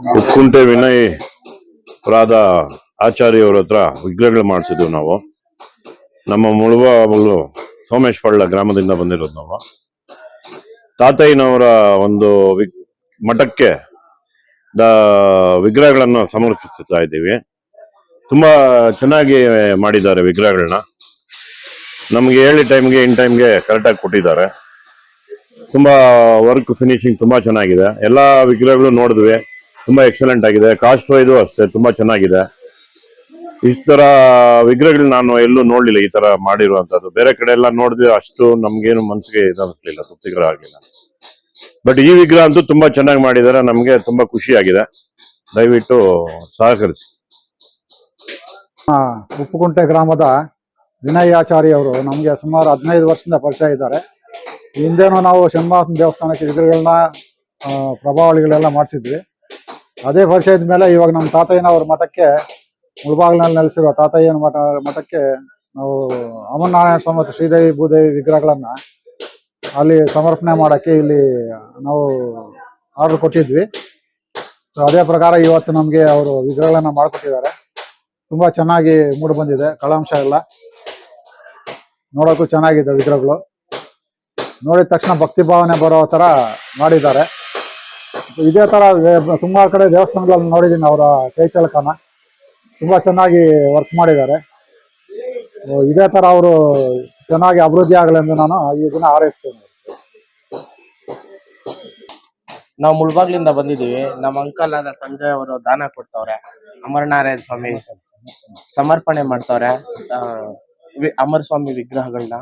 ಉತ್ಕುಂಟೆ ವಿನಯ್ ರಾಧ ಆಚಾರ್ಯವ್ರ ಹತ್ರ ವಿಗ್ರಹಗಳು ಮಾಡಿಸಿದ್ವಿ ನಾವು. ನಮ್ಮ ಮುಳುಬಾಗಲು ಸೋಮೇಶ್ ಪಳ್ಳ ಗ್ರಾಮದಿಂದ ಬಂದಿರೋದು ನಾವು. ತಾತಯ್ಯನವರ ಒಂದು ವಿ- ಮಠಕ್ಕೆ ದ ವಿಗ್ರಹಗಳನ್ನು ಸಮರ್ಪಿಸ್ತಾ ಇದ್ದೀವಿ. ತುಂಬಾ ಚೆನ್ನಾಗಿ ಮಾಡಿದ್ದಾರೆ ವಿಗ್ರಹಗಳನ್ನ. ನಮಗೆ ಹೇಳಿ ಟೈಮ್ಗೆ, ಇನ್ ಟೈಮ್ಗೆ ಕರೆಕ್ಟಾಗಿ ಕೊಟ್ಟಿದ್ದಾರೆ. ತುಂಬಾ ವರ್ಕ್ ಫಿನಿಶಿಂಗ್ ತುಂಬಾ ಚೆನ್ನಾಗಿದೆ. ಎಲ್ಲಾ ವಿಗ್ರಹಗಳು ನೋಡಿದ್ವಿ. ತುಂಬಾ ಎಕ್ಸಲೆಂಟ್ ಆಗಿದೆ. ಕಾಸ್ಟ್ ವೈಸು ಅಷ್ಟೇ, ತುಂಬಾ ಚೆನ್ನಾಗಿದೆ. ಇಷ್ಟ ತರ ವಿಗ್ರಹಗಳು ನಾನು ಎಲ್ಲೂ ನೋಡ್ಲಿಲ್ಲ ಈ ತರ ಮಾಡಿರುವಂತದ್ದು. ಬೇರೆ ಕಡೆ ಎಲ್ಲ ನೋಡಿದ್ರೆ ಅಷ್ಟು ನಮ್ಗೇನು ಮನಸ್ಸಿಗೆ ಇದಾಗಲಿಲ್ಲ ತೃಪ್ತಿಕರ ಆಗಿಲ್ಲ ಬಟ್ ಈ ವಿಗ್ರಹ ಅಂತೂ ತುಂಬಾ ಚೆನ್ನಾಗಿ ಮಾಡಿದ್ದಾರೆ, ನಮ್ಗೆ ತುಂಬಾ ಖುಷಿ ಆಗಿದೆ ದಯವಿಟ್ಟು ಸಹಕರಿಸಿ. ಉಪ್ಪುಕುಂಟೆ ಗ್ರಾಮದ ವಿನಯಾಚಾರಿ ಅವರು ನಮಗೆ ಸುಮಾರು ಹದಿನೈದು ವರ್ಷದಿಂದ ಪರಿಚಯ ಇದ್ದಾರೆ. ಹಿಂದೇನು ನಾವು ಶನಿವಾಸನ ದೇವಸ್ಥಾನಕ್ಕೆ ವಿಗ್ರಹಗಳನ್ನ ಪ್ರಭಾವಳಿಗಳೆಲ್ಲ ಮಾಡಿಸಿದ್ವಿ. ಅದೇ ವರ್ಷ ಇದ್ಮೇಲೆ ಇವಾಗ ನಮ್ಮ ತಾತಯ್ಯನವ್ರ ಮಠಕ್ಕೆ ಮುಳಬಾಗ್ಲಲ್ಲಿ ನೆಲೆಸಿರುವ ತಾತಯ್ಯನ ಮಠ, ಮಠಕ್ಕೆ ನಾವು ಅಮರನಾರಾಯಣ ಸ್ವಾಮಿ ಶ್ರೀದೇವಿ ಭೂದೇವಿ ವಿಗ್ರಹಗಳನ್ನ ಅಲ್ಲಿ ಸಮರ್ಪಣೆ ಮಾಡಕ್ಕೆ ಇಲ್ಲಿ ನಾವು ಆರ್ಡರ್ ಕೊಟ್ಟಿದ್ವಿ. ಸೊ ಅದೇ ಪ್ರಕಾರ ಇವತ್ತು ನಮಗೆ ಅವರು ವಿಗ್ರಹಗಳನ್ನ ಮಾಡಿಕೊಟ್ಟಿದ್ದಾರೆ. ತುಂಬಾ ಚೆನ್ನಾಗಿ ಮೂಡಿ ಬಂದಿದೆ, ಕಳಾಂಶ ಎಲ್ಲ. ನೋಡೋಕ್ಕೂ ಚೆನ್ನಾಗಿದೆ ವಿಗ್ರಹಗಳು. ನೋಡಿದ ತಕ್ಷಣ ಭಕ್ತಿ ಭಾವನೆ ಬರೋ ತರ ಮಾಡಿದ್ದಾರೆ. ಇದೇ ತರ ತುಂಬಾ ಕಡೆ ದೇವಸ್ಥಾನಗಳಲ್ಲಿ ನೋಡಿದ್ದೀನಿ ಅವರ ಕೈಚಳಕನ ತುಂಬಾ ಚೆನ್ನಾಗಿ ವರ್ಕ್ ಮಾಡಿದ್ದಾರೆ. ಇದೇ ತರ ಅವರು ಚೆನ್ನಾಗಿ ಅಭಿವೃದ್ಧಿ ಆಗಲೆಂದು ನಾನು ಈ ದಿನ ಹಾರೈಸ್ತೇನೆ. ನಾವು ಮುಳ್ಬಾಗ್ಲಿಂದ ಬಂದಿದ್ದೀವಿ. ನಮ್ಮ ಅಂಕಲ್ ಆದ ಸಂಜಯ್ ಅವರು ದಾನ ಕೊಡ್ತವ್ರೆ. ಅಮರನಾರಾಯಣ ಸ್ವಾಮಿ ಸಮರ್ಪಣೆ ಮಾಡ್ತವ್ರೆ. ಅಮರ ಸ್ವಾಮಿ ವಿಗ್ರಹಗಳನ್ನ.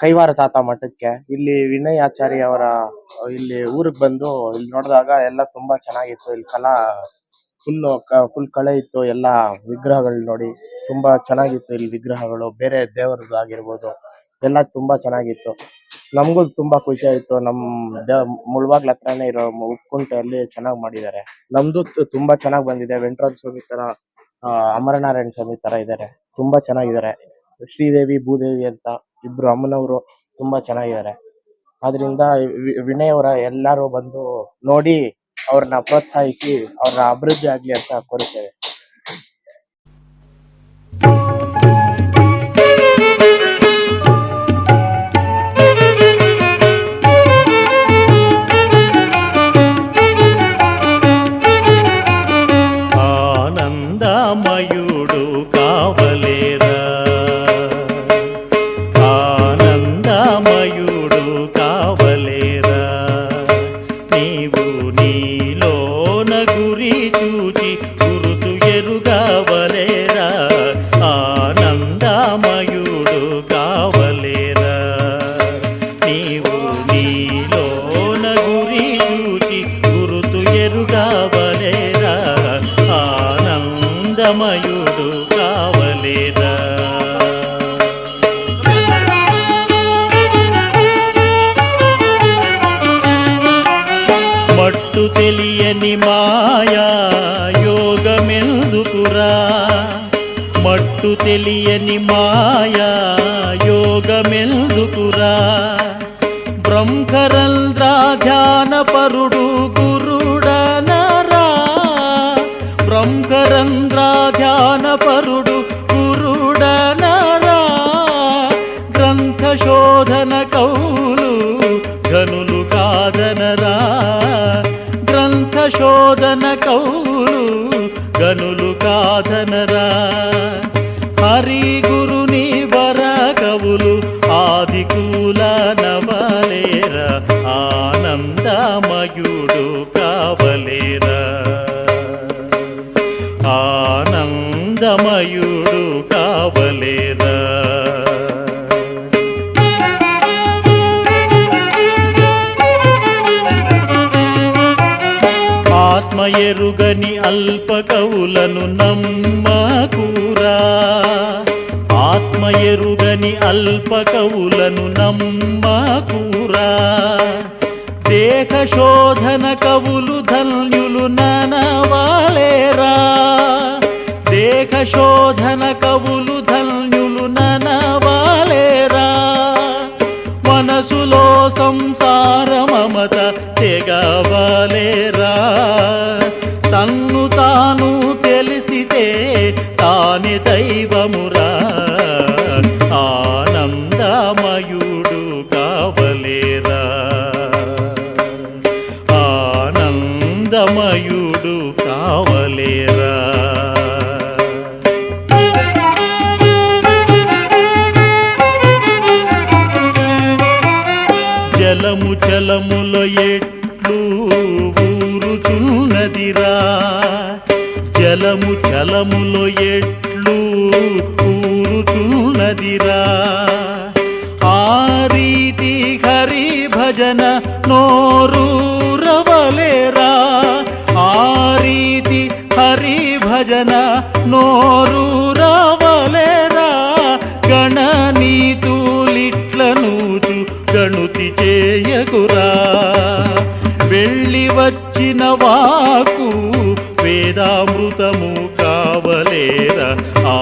ಕೈವಾರ ತಾತ ಮಠಕ್ಕೆ. ಇಲ್ಲಿ ವಿನಯ್ ಆಚಾರ್ಯ ಅವರ, ಇಲ್ಲಿ ಊರಿಗೆ ಬಂದು ಇಲ್ಲಿ ನೋಡಿದಾಗ ಎಲ್ಲ ತುಂಬಾ ಚೆನ್ನಾಗಿತ್ತು. ಇಲ್ಲಿ ಕಲಾ ಫುಲ್ ಫುಲ್ ಕಳೆ ಇತ್ತು. ಎಲ್ಲ ವಿಗ್ರಹಗಳು ನೋಡಿ ತುಂಬಾ ಚೆನ್ನಾಗಿತ್ತು ಇಲ್ಲಿ ವಿಗ್ರಹಗಳು. ಬೇರೆ ದೇವರದ್ದು ಆಗಿರ್ಬೋದು. ಎಲ್ಲ ತುಂಬಾ ಚೆನ್ನಾಗಿತ್ತು. ನಮಗೂ ತುಂಬಾ ಖುಷಿ ಆಯಿತು. ನಮ್ ಮುಳ್ಬಾಗ್ಲ ಹತ್ರನೇ ಇರೋ ಉಪ್ಕುಂಟೆಯಲ್ಲಿ ಚೆನ್ನಾಗಿ ಮಾಡಿದ್ದಾರೆ. ನಮ್ದು ತುಂಬಾ ಚೆನ್ನಾಗಿ ಬಂದಿದೆ. ವೆಂಕಟರಾಜ ಸ್ವಾಮಿ ತರ ಅಮರನಾರಾಯಣ ಸ್ವಾಮಿ ತರ ಇದ್ದಾರೆ. ತುಂಬಾ ಚೆನ್ನಾಗಿದ್ದಾರೆ. ಶ್ರೀದೇವಿ, ಭೂದೇವಿ ಅಂತ ಇಬ್ರು ಅಮ್ಮನವರು ತುಂಬಾ ಚೆನ್ನಾಗಿದ್ದಾರೆ. ಆದ್ರಿಂದ ವಿನಯ್ ಅವರ ಎಲ್ಲಾರು ಬಂದು ನೋಡಿ ಅವ್ರನ್ನ ಪ್ರೋತ್ಸಾಹಿಸಿ ಅವರ ಅಭಿವೃದ್ಧಿ ಆಗ್ಲಿ ಅಂತ ಕೋರುತ್ತೇವೆ. ఆనందమయుడు కావలేదా? మట్టు తెలియని మాయా యోగమెందుకురా? మట్టు తెలియని మాయా యోగమెందుకురా? బ్రహ్మరంధ్ర ధ్యాన పరుడు శోధన కౌలు ఘనులు కాదనరా. గ్రంథ శోధన కౌలు గనులు కాదనరా. హరి గురుని వర కవులు ఆది కూల నవలేర. ఆనందమయుడు కావలేరా. ఆనందమయుడు కావలేరా. ఎరుగని అల్ప కవులను నమ్మకూరా ఆత్మ ఎరుగని అల్ప కవులను నమ్మకూరా దేహ శోధన కవులు ధన్యులు ననవాలేరా దేహ శోధన కవులు ధన్యులు ననవాలేరా మనసులో సంసార మమత తెగవాలేరా తానే దైవమురా. జలము చలములో ఎట్లు కూరుచున్నదిరా. ఆ రీతి హరి భజన నోరూరవలేరా ఆ రీతి హరి భజన నోరూరవలేరా గణనీతులిట్లనూచు గణుతి చేయకురా. వెళ్ళి వచ్చిన వాకు వేదామృతము కావలేరా ఆ